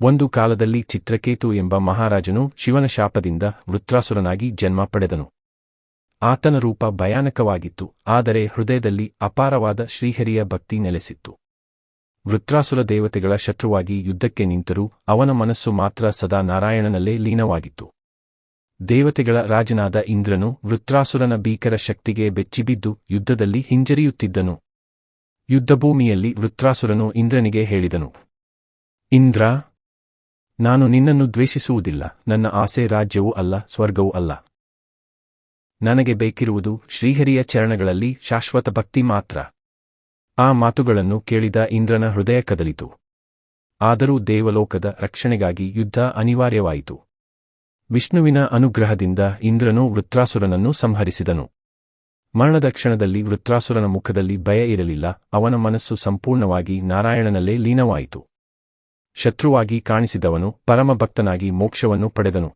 ಒಂದು ಕಾಲದಲ್ಲಿ ಚಿತ್ರಕೇತು ಎಂಬ ಮಹಾರಾಜನು ಶಿವನ ಶಾಪದಿಂದ ವೃತ್ರಾಸುರನಾಗಿ ಜನ್ಮ ಪಡೆದನು. ಆತನ ರೂಪ ಭಯಾನಕವಾಗಿತ್ತು, ಆದರೆ ಹೃದಯದಲ್ಲಿ ಅಪಾರವಾದ ಶ್ರೀಹರಿಯ ಭಕ್ತಿ ನೆಲೆಸಿತ್ತು. ವೃತ್ರಾಸುರ ದೇವತೆಗಳ ಶತ್ರುವಾಗಿ ಯುದ್ಧಕ್ಕೆ ನಿಂತರೂ ಅವನ ಮನಸ್ಸು ಮಾತ್ರ ಸದಾ ನಾರಾಯಣನಲ್ಲೇ ಲೀನವಾಗಿತ್ತು. ದೇವತೆಗಳ ರಾಜನಾದ ಇಂದ್ರನು ವೃತ್ರಾಸುರನ ಭೀಕರ ಶಕ್ತಿಗೆ ಬೆಚ್ಚಿಬಿದ್ದು ಯುದ್ಧದಲ್ಲಿ ಹಿಂಜರಿಯುತ್ತಿದ್ದನು. ಯುದ್ಧಭೂಮಿಯಲ್ಲಿ ವೃತ್ರಾಸುರನು ಇಂದ್ರನಿಗೆ ಹೇಳಿದನು, ಇಂದ್ರ ನಾನು ನಿನ್ನನ್ನು ದ್ವೇಷಿಸುವುದಿಲ್ಲ. ನನ್ನ ಆಸೆ ರಾಜ್ಯವೂ ಅಲ್ಲ, ಸ್ವರ್ಗವೂ ಅಲ್ಲ. ನನಗೆ ಬೇಕಿರುವುದು ಶ್ರೀಹರಿಯ ಚರಣಗಳಲ್ಲಿ ಶಾಶ್ವತ ಭಕ್ತಿ ಮಾತ್ರ. ಆ ಮಾತುಗಳನ್ನು ಕೇಳಿದ ಇಂದ್ರನ ಹೃದಯ ಕದಲಿತು. ಆದರೂ ದೇವಲೋಕದ ರಕ್ಷಣೆಗಾಗಿ ಯುದ್ಧ ಅನಿವಾರ್ಯವಾಯಿತು. ವಿಷ್ಣುವಿನ ಅನುಗ್ರಹದಿಂದ ಇಂದ್ರನು ವೃತ್ರಾಸುರನನ್ನು ಸಂಹರಿಸಿದನು. ಮರಣದ ಕ್ಷಣದಲ್ಲಿ ವೃತ್ರಾಸುರನ ಮುಖದಲ್ಲಿ ಭಯ ಇರಲಿಲ್ಲ, ಅವನ ಮನಸ್ಸು ಸಂಪೂರ್ಣವಾಗಿ ನಾರಾಯಣನಲ್ಲೇ ಲೀನವಾಯಿತು. ಶತ್ರುವಾಗಿ ಕಾಣಿಸಿದವನು ಪರಮಭಕ್ತನಾಗಿ ಮೋಕ್ಷವನ್ನು ಪಡೆದನು.